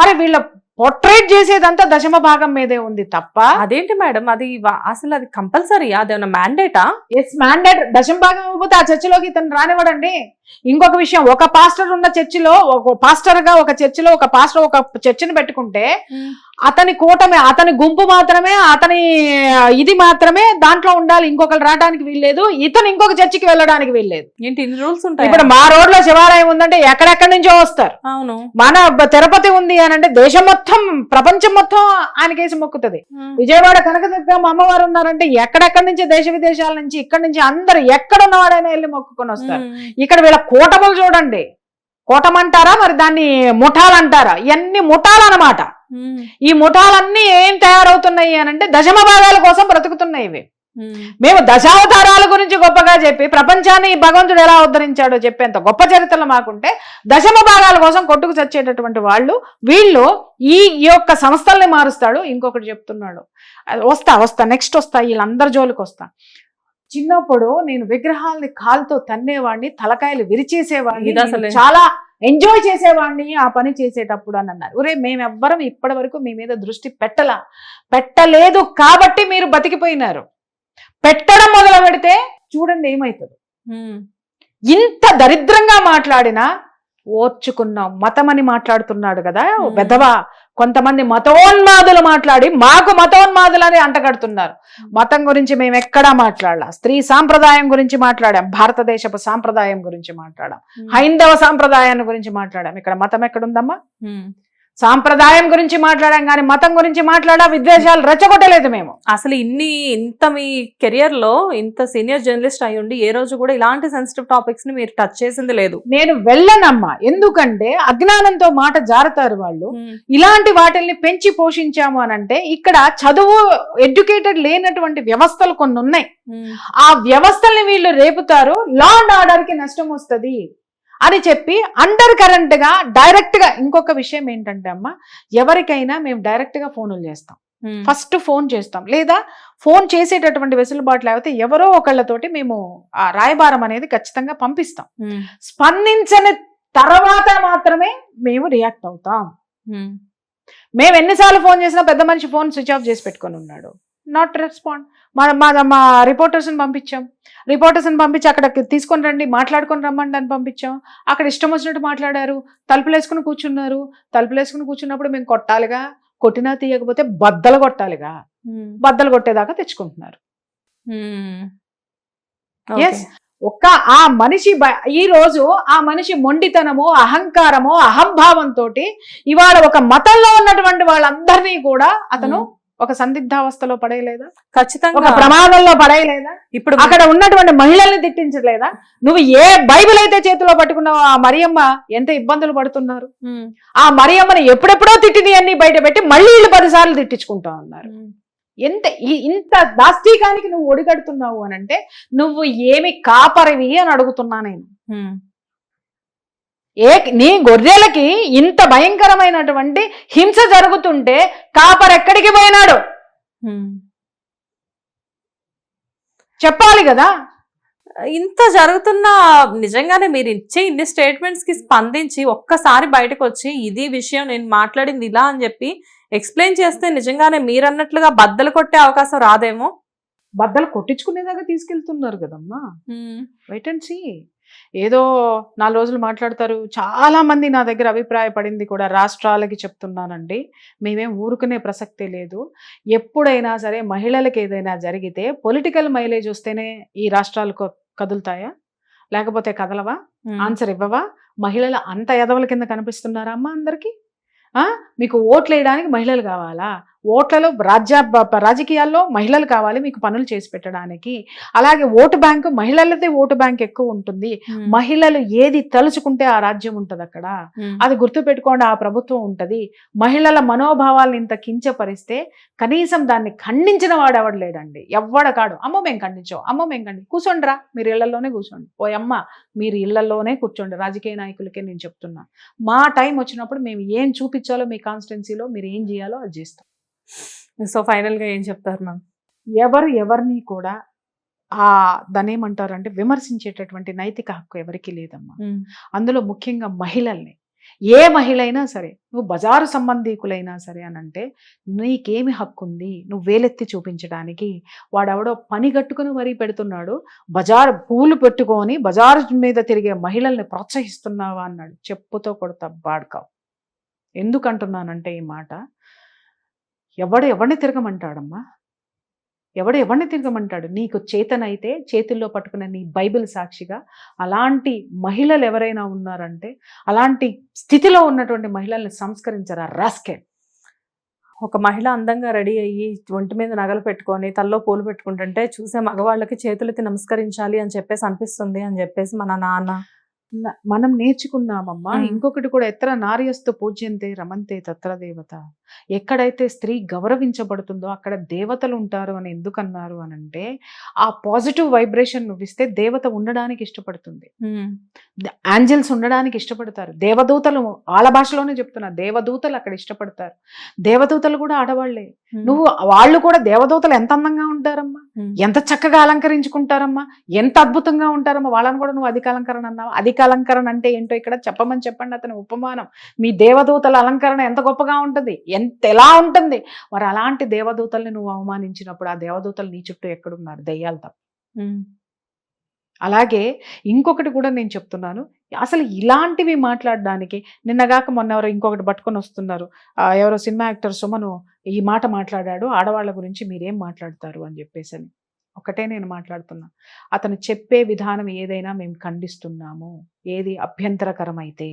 అరే వీళ్ళ పొట్రేట్ చేసేదంతా దశమ భాగం మీదే ఉంది తప్ప. అదేంటి మేడం? అది అసలు అది కంపల్సరీ అదేమన్నా మ్యాండేటా ఎస్ మ్యాండేట్ దశమ భాగం ఇవ్వకపోతే ఆ చర్చిలోకి ఇతను రానివ్వడండి. ఇంకొక విషయం ఒక పాస్టర్ ఉన్న చర్చిలో ఒక పాస్టర్గా ఒక చర్చిలో ఒక పాస్టర్ ఒక చర్చిని పెట్టుకుంటే అతని కూటమి అతని గుంపు మాత్రమే అతని ఇది మాత్రమే దాంట్లో ఉండాలి. ఇంకొకరు రావడానికి వీల్లేదు. ఇతను ఇంకొక చర్చికి వెళ్ళడానికి వీల్లేదు. ఏంటి ఇన్ని రూల్స్ ఉంటాయి? ఇప్పుడు మా రోడ్లో శివాలయం ఉందంటే ఎక్కడెక్కడి నుంచో వస్తారు. అవును. మన తిరుపతి ఉంది అని అంటే దేశం మొత్తం ప్రపంచం మొత్తం ఆయనకేసి మొక్కుతుంది. విజయవాడ కనకదుర్గమ్మ అమ్మవారు ఉన్నారంటే ఎక్కడెక్కడి నుంచి దేశ విదేశాల నుంచి ఇక్కడ నుంచి అందరు ఎక్కడ ఉన్నవాడైనా వెళ్ళి మొక్కుకొని వస్తారు. ఇక్కడ వీళ్ళ కూటములు చూడండి. కూటమంటారా మరి దాన్ని ముఠాలంటారా? ఇవన్నీ ముఠాలన్నమాట. ఈ ముఠాలన్నీ ఏం తయారవుతున్నాయి అని అంటే దశమ భాగాల కోసం బ్రతుకుతున్నాయి ఇవి. మేము దశావతారాల గురించి గొప్పగా చెప్పి ప్రపంచాన్ని ఈ భగవంతుడు ఎలా ఉద్ధరించాడో చెప్పేంత గొప్ప చరిత్రలు మాకుంటే దశమ భాగాల కోసం కొట్టుకు చచ్చేటటువంటి వాళ్ళు వీళ్ళు ఈ యొక్క సంస్థల్ని మారుస్తాడు. ఇంకొకటి చెప్తున్నాడు. వస్తా వస్తా నెక్స్ట్ వస్తా వీళ్ళందరి జోలికి వస్తా. చిన్నప్పుడు నేను విగ్రహాలని కాలుతో తన్నేవాడిని తలకాయలు విరిచేసేవాడిని. చాలా ఎంజాయ్ చేసేవాడిని ఆ పని చేసేటప్పుడు అని అన్నారు. ఒరే మేమెవ్వరం ఇప్పటి వరకు మీ మీద దృష్టి పెట్టలా. పెట్టలేదు కాబట్టి మీరు బతికిపోయినారు. పెట్టడం మొదలు పెడితే చూడండి ఏమవుతుంది ఇంత దరిద్రంగా మాట్లాడినా ఓర్చుకున్నాం మతం అని మాట్లాడుతున్నాడు కదా. పెద్దవా కొంతమంది మతోన్మాదులు మాట్లాడి మాకు మతోన్మాదులని అంటగడుతున్నారు. మతం గురించి మేము ఎక్కడా మాట్లాడలా. స్త్రీ సాంప్రదాయం గురించి మాట్లాడాం. భారతదేశపు సాంప్రదాయం గురించి మాట్లాడాం. హైందవ సాంప్రదాయాన్ని గురించి మాట్లాడాం. ఇక్కడ మతం ఎక్కడుందమ్మా? సాంప్రదాయం గురించి మాట్లాడాం కానీ మతం గురించి మాట్లాడా విద్వేషాలు రెచ్చగొట్టలేదు మేము. అసలు ఇన్ని ఇంత మీ కెరియర్లో ఇంత సీనియర్ జర్నలిస్ట్ అయి ఉండి ఏ రోజు కూడా ఇలాంటి సెన్సిటివ్ టాపిక్స్ని మీరు టచ్ చేసింది లేదు. నేను వెళ్ళనమ్మా. ఎందుకంటే అజ్ఞానంతో మాట జారుతారు వాళ్ళు. ఇలాంటి వాటిల్ని పెంచి పోషించాము అని అంటే ఇక్కడ చదువు ఎడ్యుకేటెడ్ లేనటువంటి వ్యవస్థలు కొన్ని ఉన్నాయి. ఆ వ్యవస్థల్ని వీళ్ళు రేపుతారు. లా అండ్ ఆర్డర్కి నష్టం వస్తుంది. అని చెప్పి అండర్ కరెంట్గా డైరెక్ట్గా ఇంకొక విషయం ఏంటంటే అమ్మా ఎవరికైనా మేము డైరెక్ట్గా ఫోన్లు చేస్తాం. ఫస్ట్ ఫోన్ చేస్తాం. లేదా ఫోన్ చేసేటటువంటి వెసులుబాటు లేకపోతే ఎవరో ఒకళ్ళతోటి మేము ఆ రాయబారం అనేది ఖచ్చితంగా పంపిస్తాం. స్పందించని తర్వాత మాత్రమే మేము రియాక్ట్ అవుతాం. మేము ఎన్నిసార్లు ఫోన్ చేసినా పెద్ద మనిషి ఫోన్ స్విచ్ ఆఫ్ చేసి పెట్టుకొని ఉన్నాడు. నాట్ రెస్పాండ్ మా మా మా రిపోర్టర్స్ని పంపించాం. రిపోర్టర్స్ని పంపించి అక్కడ తీసుకొని రండి మాట్లాడుకొని రమ్మండి అని పంపించాం. అక్కడ ఇష్టం వచ్చినట్టు మాట్లాడారు. తలుపులు వేసుకుని కూర్చున్నారు. తలుపులు వేసుకుని కూర్చున్నప్పుడు మేము కొట్టాలిగా? కొట్టినా తీయకపోతే బద్దలు కొట్టాలిగా? బద్దలు కొట్టేదాకా తెచ్చుకుంటున్నారు. Yes. ఒక్క ఆ మనిషి ఈ రోజు ఆ మనిషి మొండితనము అహంకారము అహంభావంతో ఇవాళ ఒక మతంలో ఉన్నటువంటి వాళ్ళందరినీ కూడా అతను ఒక సందిగ్ధావస్థలో పడేయలేదా? ఒక ఖచ్చితంగా ప్రమాదంలో పడేయలేదా? ఇప్పుడు అక్కడ ఉన్నటువంటి మహిళల్ని తిట్టించలేదా? నువ్వు ఏ బైబిల్ అయితే చేతిలో పట్టుకున్నావో ఆ మరియమ్మ ఎంత ఇబ్బందులు పడుతున్నారు? ఆ మరియమ్మని ఎప్పుడెప్పుడో తిట్టిని అన్ని బయట పెట్టి మళ్ళీ వీళ్ళు పదిసార్లు తిట్టించుకుంటా ఉన్నారు. ఎంత ఇంత దాష్టీకానికి నువ్వు ఒడిగడుతున్నావు అని అంటే నువ్వు ఏమి కాపరివి అని అడుగుతున్నా నేను. ఏ నీ గొర్రెలకి ఇంత భయంకరమైనటువంటి హింస జరుగుతుంటే కాపర్ ఎక్కడికి పోయినాడు. చెప్పాలి కదా. ఇంత జరుగుతున్న నిజంగానే మీరు ఇచ్చే ఇన్ని స్టేట్మెంట్స్కి స్పందించి ఒక్కసారి బయటకు వచ్చి ఇది విషయం నేను మాట్లాడింది ఇలా అని చెప్పి ఎక్స్ప్లెయిన్ చేస్తే నిజంగానే మీరు అన్నట్లుగా బద్దలు కొట్టే అవకాశం రాదేమో. బద్దలు కొట్టించుకునేదాకా తీసుకెళ్తున్నారు కదమ్మా. వెయిట్ అండ్ సీ ఏదో నాలుగు రోజులు మాట్లాడతారు. చాలా మంది నా దగ్గర అభిప్రాయపడింది కూడా రాష్ట్రాలకి చెప్తున్నానండి. మేమేం ఊరుకునే ప్రసక్తే లేదు. ఎప్పుడైనా సరే మహిళలకు ఏదైనా జరిగితే పొలిటికల్ మైలేజ్ వస్తేనే ఈ రాష్ట్రాలు క- కదులుతాయా? లేకపోతే కదలవా. ఆన్సర్ ఇవ్వవా? మహిళలు అంత ఎదవల కింద కనిపిస్తున్నారా అమ్మా అందరికి? ఆ? మీకు ఓట్లు వేయడానికి మహిళలు కావాలా? ఓట్లలో రాజ్య రాజకీయాల్లో మహిళలు కావాలి మీకు పనులు చేసి పెట్టడానికి. అలాగే ఓటు బ్యాంకు మహిళలదే ఓటు బ్యాంక్ ఎక్కువ ఉంటుంది. మహిళలు ఏది తలుచుకుంటే ఆ రాజ్యం ఉంటది అక్కడ. అది గుర్తుపెట్టుకోండి ఆ ప్రభుత్వం ఉంటది. మహిళల మనోభావాలను ఇంత కించపరిస్తే కనీసం దాన్ని ఖండించిన వాడు ఎవడు లేడండి. ఎవ్వడ కాడు. అమ్మ మేము ఖండించాం. అమ్మ మేము ఖండి కూర్చోండిరా మీరు ఇళ్ళలోనే కూర్చోండి ఓ అమ్మ మీరు ఇళ్ళలోనే కూర్చోండి. రాజకీయ నాయకులకే నేను చెప్తున్నా. మా టైం వచ్చినప్పుడు మేము ఏం చూపించాలో మీ కాన్స్టిట్యున్సీలో మీరు ఏం చేయాలో అది చేస్తాం. సో ఫైనల్గా ఏం చెప్తారు మ్యామ్? ఎవరు ఎవరిని కూడా ఆ దాన్ని ఏమంటారంటే విమర్శించేటటువంటి నైతిక హక్కు ఎవరికీ లేదమ్మా. అందులో ముఖ్యంగా మహిళల్ని. ఏ మహిళ అయినా సరే నువ్వు బజారు సంబంధీకులైనా సరే అని అంటే నీకేమి హక్కు ఉంది నువ్వు వేలెత్తి చూపించడానికి వాడెవడో పని కట్టుకుని మరీ పెడుతున్నాడు బజారు పూలు పెట్టుకొని బజారు మీద తిరిగే మహిళల్ని ప్రోత్సహిస్తున్నావా అన్నాడు. చెప్పుతో కొడతా బాడ్కావు. ఎందుకంటున్నానంటే ఈ మాట ఎవడు ఎవరిని తిరగమంటాడమ్మా? ఎవడు ఎవరిని తిరగమంటాడు? నీకు చేతనైతే చేతుల్లో పట్టుకున్న నీ బైబిల్ సాక్షిగా అలాంటి మహిళలు ఎవరైనా ఉన్నారంటే అలాంటి స్థితిలో ఉన్నటువంటి మహిళల్ని సంస్కరించరా? రాస్కే. ఒక మహిళ అందంగా రెడీ అయ్యి ఒంటి మీద నగలు పెట్టుకొని తల్లో పూలు పెట్టుకుంటుంటే చూసే మగవాళ్ళకి చేతులకి నమస్కరించాలి అని చెప్పేసి అనిపిస్తుంది అని చెప్పేసి మన నాన్న. మనం నేర్చుకున్నామమ్మా. మ్మ్. ఇంకొకటి కూడా ఎత్ర నార్యస్తు పూజ్యంతే రమంతే తత్ర దేవత. ఎక్కడైతే స్త్రీ గౌరవించబడుతుందో అక్కడ దేవతలు ఉంటారు అని ఎందుకన్నారు అని అంటే ఆ పాజిటివ్ వైబ్రేషన్ నువ్వు ఇస్తే దేవత ఉండడానికి ఇష్టపడుతుంది. యాంజల్స్ ఉండడానికి ఇష్టపడతారు. దేవదూతలు వాళ్ళ భాషలోనే చెప్తున్నా దేవదూతలు అక్కడ ఇష్టపడతారు. దేవదూతలు కూడా ఆడవాళ్ళే నువ్వు వాళ్ళు కూడా దేవదూతలు ఎంత అందంగా ఉంటారమ్మా? ఎంత చక్కగా అలంకరించుకుంటారమ్మా? ఎంత అద్భుతంగా ఉంటారమ్మా? వాళ్ళని కూడా నువ్వు అధిక అలంకరణ అన్నావు? అధిక అలంకరణ అంటే ఏంటో ఇక్కడ చెప్పమని చెప్పండి అతని ఉపమానం. మీ దేవదూతల అలంకరణ ఎంత గొప్పగా ఉంటుంది? ఎంత ఎలా ఉంటుంది? మరి అలాంటి దేవదూతల్ని నువ్వు అవమానించినప్పుడు ఆ దేవదూతలు నీ చుట్టూ ఎక్కడున్నారు? దయ్యాలు తప్ప. అలాగే ఇంకొకటి కూడా నేను చెప్తున్నాను. అసలు ఇలాంటివి మాట్లాడడానికి నిన్నగాక మొన్న ఎవరో ఇంకొకటి పట్టుకొని వస్తున్నారు. ఎవరో సినిమా యాక్టర్ సుమను ఈ మాట మాట్లాడాడు. ఆడవాళ్ళ గురించి మీరేం మాట్లాడతారు అని చెప్పేసి అని ఒకటే నేను మాట్లాడుతున్నా. అతను చెప్పే విధానం ఏదైనా మేము ఖండిస్తున్నాము. ఏది అభ్యంతరకరమైతే.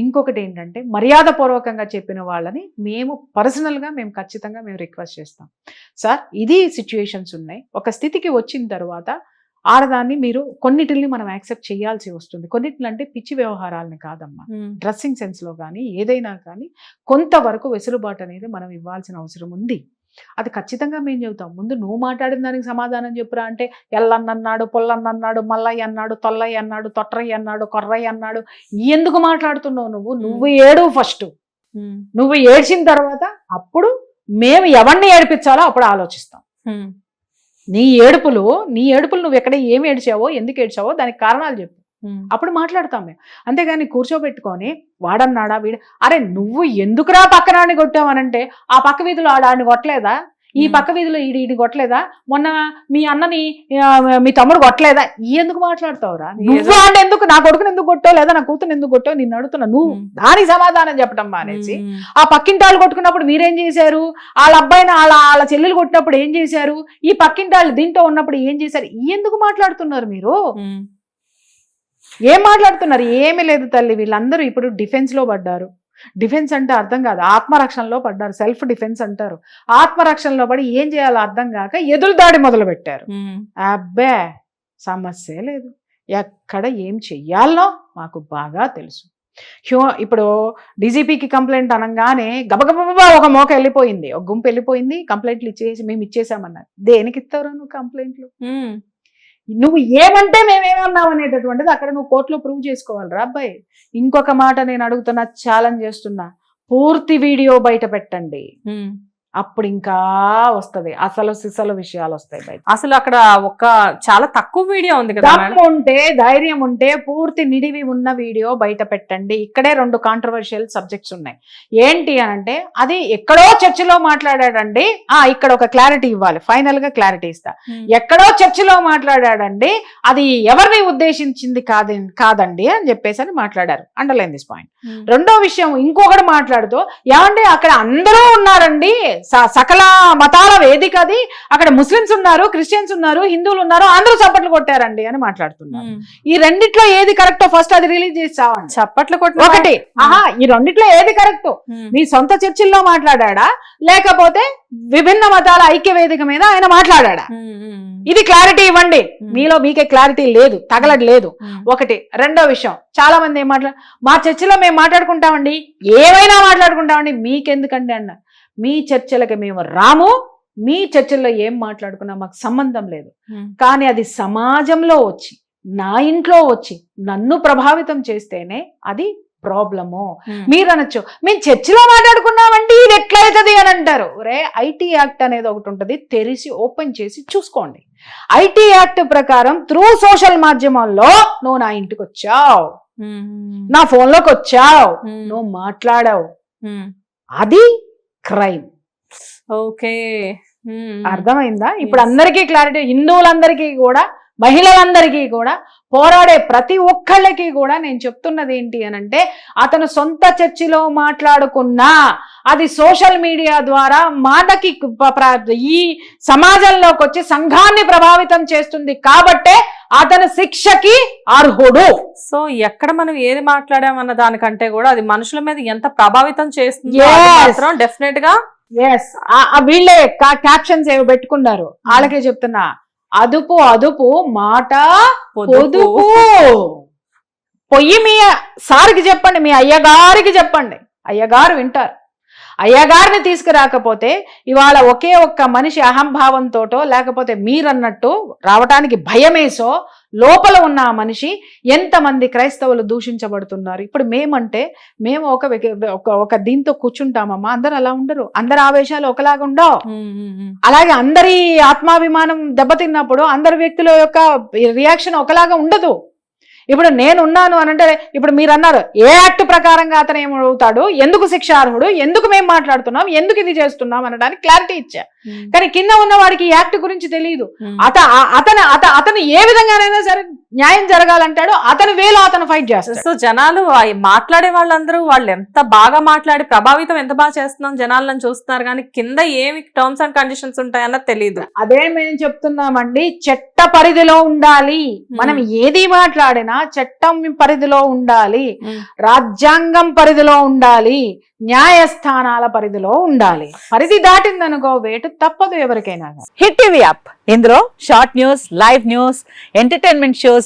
ఇంకొకటి ఏంటంటే మర్యాదపూర్వకంగా చెప్పిన వాళ్ళని మేము పర్సనల్గా మేము ఖచ్చితంగా మేము రిక్వెస్ట్ చేస్తాం. సార్ ఇది సిచ్యుయేషన్స్ ఉన్నాయి. ఒక స్థితికి వచ్చిన తర్వాత ఆడదాన్ని మీరు కొన్నిటిని మనం యాక్సెప్ట్ చేయాల్సి వస్తుంది. కొన్నిటిని అంటే పిచ్చి వ్యవహారాలని కాదమ్మా. డ్రెస్సింగ్ సెన్స్లో కానీ ఏదైనా కానీ కొంతవరకు వెసులుబాటు అనేది మనం ఇవ్వాల్సిన అవసరం ఉంది. అది ఖచ్చితంగా మేము చెబుతాం. ముందు నువ్వు మాట్లాడిన దానికి సమాధానం చెప్పురా అంటే ఎల్లన్నన్నాడు పొల్లన్నన్నాడు మల్లయ్య అన్నాడు తొల్లయ్య అన్నాడు తొట్రయ్య అన్నాడు కొర్రయ్య అన్నాడు ఎందుకు మాట్లాడుతున్నావు నువ్వు? నువ్వు ఏడు ఫస్ట్. నువ్వు ఏడ్చిన తర్వాత అప్పుడు మేము ఎవరిని ఏడిపించాలో అప్పుడు ఆలోచిస్తాం. నీ ఏడుపులు నీ ఏడుపులు నువ్వు ఎక్కడ ఏమి ఏడ్చావో ఎందుకు ఏడ్చావో దానికి కారణాలు చెప్పు. అప్పుడు మాట్లాడతాం మేము. అంతేగాని కూర్చోబెట్టుకొని వాడన్నాడా వీడు? అరే నువ్వు ఎందుకురా పక్కనాడిని కొట్టావనంటే? ఆ పక్క వీధిలో ఆడాడిని కొట్టలేదా? ఈ. పక్క వీధిలో ఈడి ఈడి కొట్టలేదా? మొన్న మీ అన్నని మీ తమ్ముడు కొట్టలేదా? ఈ ఎందుకు మాట్లాడతావురా? నువ్వు అంటే ఎందుకు నా కొడుకుని ఎందుకు కొట్టావు? లేదా నా కూతురు ఎందుకు కొట్టావు? నిన్ను అడుగుతున్నా. నువ్వు. దానికి సమాధానం చెప్పడం మానేసి ఆ పక్కింటి వాళ్ళు కొట్టుకున్నప్పుడు మీరేం చేశారు? వాళ్ళ అబ్బాయిని వాళ్ళ వాళ్ళ చెల్లెలు కొట్టినప్పుడు ఏం చేశారు? ఈ పక్కింటి వాళ్ళు దీంట్లో ఉన్నప్పుడు ఏం చేశారు? ఈ ఎందుకు మాట్లాడుతున్నారు మీరు? ఏం మాట్లాడుతున్నారు? ఏమీ లేదు తల్లి. వీళ్ళందరూ ఇప్పుడు డిఫెన్స్లో పడ్డారు. డిఫెన్స్ అంటే అర్థం కాదు. ఆత్మరక్షణలో పడ్డారు. సెల్ఫ్ డిఫెన్స్ అంటారు. ఆత్మరక్షణలో పడి ఏం చేయాలో అర్థం కాక ఎదురు దాడి మొదలు పెట్టారు అబ్బే! సమస్య లేదు. ఎక్కడ ఏం చెయ్యాలనో మాకు బాగా తెలుసు. హ్యూ ఇప్పుడు డీజీపీకి కంప్లైంట్ అనగానే గబగబా ఒక మోక వెళ్ళిపోయింది. ఒక గుంపు వెళ్ళిపోయింది. కంప్లైంట్లు ఇచ్చేసి మేము ఇచ్చేసామన్నారు. దేనికి ఇస్తావు నువ్వు కంప్లైంట్లు నువ్వు ఏమంటే మేమేమన్నాం అనేటటువంటిది అక్కడ నువ్వు కోర్టులో ప్రూవ్ చేసుకోవాలి అబ్బాయి. ఇంకొక మాట నేను అడుగుతున్నా ఛాలెంజ్ చేస్తున్నా. పూర్తి వీడియో బయట పెట్టండి. అప్పుడు ఇంకా వస్తది. అసలు సిసలు విషయాలు వస్తాయి బయట. అసలు అక్కడ ఒక చాలా తక్కువ వీడియో ఉంది కదా దమ్ము ఉంటే ధైర్యం ఉంటే పూర్తి నిడివి ఉన్న వీడియో బయట పెట్టండి. ఇక్కడే రెండు కాంట్రవర్షియల్ సబ్జెక్ట్స్ ఉన్నాయి. ఏంటి అని అంటే అది ఎక్కడో చర్చిలో మాట్లాడాడండి. ఆ ఇక్కడ ఒక క్లారిటీ ఇవ్వాలి. ఫైనల్గా క్లారిటీ ఇస్తా. ఎక్కడో చర్చిలో మాట్లాడాడండి. అది ఎవరిని ఉద్దేశించింది కాదు కాదండి అని చెప్పేసి అని మాట్లాడారు. అండర్లైన్ దిస్ పాయింట్ రెండో విషయం ఇంకొకటి మాట్లాడుతూ ఏమండి అక్కడ అందరూ ఉన్నారండి. సకల మతాల వేదిక అది. అక్కడ ముస్లిమ్స్ ఉన్నారు క్రిస్టియన్స్ ఉన్నారు హిందువులు ఉన్నారు అందరూ చప్పట్లు కొట్టారండి అని మాట్లాడుతున్నారు. ఈ రెండిట్లో ఏది కరెక్టో ఫస్ట్ అది రిలీజ్ చేసి చావండి చప్పట్లు కొట్టిన ఒకటి. ఆహా ఈ రెండిట్లో ఏది కరెక్ట్. మీ సొంత చర్చిల్లో మాట్లాడా లేకపోతే విభిన్న మతాల ఐక్య వేదిక మీద ఆయన మాట్లాడా ఇది క్లారిటీ ఇవ్వండి. మీలో మీకే క్లారిటీ లేదు తగలట్లేదు. ఒకటి. రెండో విషయం. చాలా మంది ఏం మాట్లా మా చర్చిలో మేము మాట్లాడుకుంటామండి. ఏమైనా మాట్లాడుకుంటామండి. మీకెందుకండి అన్న? మీ చర్చలకి మేము రాము మీ చర్చల్లో ఏం మాట్లాడుకున్నా మాకు సంబంధం లేదు. ఉమ్. కానీ అది సమాజంలో వచ్చి నా ఇంట్లో వచ్చి నన్ను ప్రభావితం చేస్తేనే అది ప్రాబ్లము. ఉమ్. మీరు అనొచ్చు మేము చర్చిలో మాట్లాడుకున్నామంటే ఇది ఎట్లయితది? అని అంటారు. రే ఐటీ యాక్ట్ అనేది ఒకటి ఉంటుంది తెరిచి ఓపెన్ చేసి చూసుకోండి. ఐటీ యాక్ట్ ప్రకారం త్రూ సోషల్ మాధ్యమాల్లో నువ్వు నా ఇంటికి వచ్చావు. ఉమ్, నా ఫోన్లోకి వచ్చావు నువ్వు మాట్లాడావు. అది క్రైమ్. ఓకే. అర్థమైందా? ఇప్పుడు. అందరికీ క్లారిటీ హిందువులందరికీ కూడా మహిళలందరికీ కూడా పోరాడే ప్రతి ఒక్కళ్ళకి కూడా నేను చెప్తున్నది ఏంటి అని అంటే అతను సొంత చర్చిలో మాట్లాడుకున్నా అది సోషల్ మీడియా ద్వారా మాటకి ఈ సమాజంలోకి వచ్చి సంఘాన్ని ప్రభావితం చేస్తుంది కాబట్టే అతను శిక్షకి అర్హుడు. సో ఎక్కడ మనం ఏది మాట్లాడామన్న దానికంటే కూడా అది మనుషుల మీద ఎంత ప్రభావితం చేస్తుంది. డెఫినెట్గా ఎస్ వీళ్ళే క్యాప్షన్స్ ఏవో పెట్టుకున్నారు. వాళ్ళకే చెప్తున్నా. అదుపు అదుపు మాట పొదుపు. పొయ్యి మీ సార్కి చెప్పండి మీ అయ్యగారికి చెప్పండి. అయ్యగారు వింటారు. అయ్యగారిని తీసుకురాకపోతే ఇవాళ ఒకే ఒక్క మనిషి అహంభావంతోటో లేకపోతే మీరన్నట్టు రావటానికి భయమేసో లోపల ఉన్న ఆ మనిషి ఎంతమంది క్రైస్తవులు దూషించబడుతున్నారు? ఇప్పుడు మేమంటే మేము ఒక ఒక దీంతో కూర్చుంటామమ్మా. అందరు అలా ఉండరు. అందరి ఆవేశాలు ఒకలాగా ఉండవు. అలాగే అందరి ఆత్మాభిమానం దెబ్బతిన్నప్పుడు అందరి వ్యక్తుల యొక్క రియాక్షన్ ఒకలాగా ఉండదు. ఇప్పుడు నేను ఉన్నాను అని అంటే ఇప్పుడు మీరు అన్నారు ఏ యాక్ట్ ప్రకారంగా అతను ఏమవుతాడు ఎందుకు శిక్షార్హుడు ఎందుకు మేము మాట్లాడుతున్నాం ఎందుకు ఇది చేస్తున్నాం అనడానికి క్లారిటీ ఇచ్చా. కానీ కింద ఉన్న వాడికి ఈ యాక్ట్ గురించి తెలియదు. అత అతను అత అతను ఏ విధంగానైనా సరే న్యాయం జరగాలంటాడో అతను వేలో అతను ఫైట్ చేస్తాడు. సో జనాలు ఆ మాట్లాడే వాళ్ళందరూ వాళ్ళు ఎంత బాగా మాట్లాడి ప్రభావితం ఎంత బాగా చేస్తున్నాం జనాలను చూస్తున్నారు కానీ కింద ఏమి టర్మ్స్ అండ్ కండిషన్స్ ఉంటాయన్నది తెలియదు అదే మేము చెప్తున్నామండి చట్ట పరిధిలో ఉండాలి. మనం ఏది మాట్లాడినా చట్టం పరిధిలో ఉండాలి. రాజ్యాంగం పరిధిలో ఉండాలి. న్యాయస్థానాల పరిధిలో ఉండాలి. పరిధి దాటిందనుకో వేటు తప్పదు ఎవరికైనా. కానీ. Hit TV app. ఇందులో short news live news entertainment shows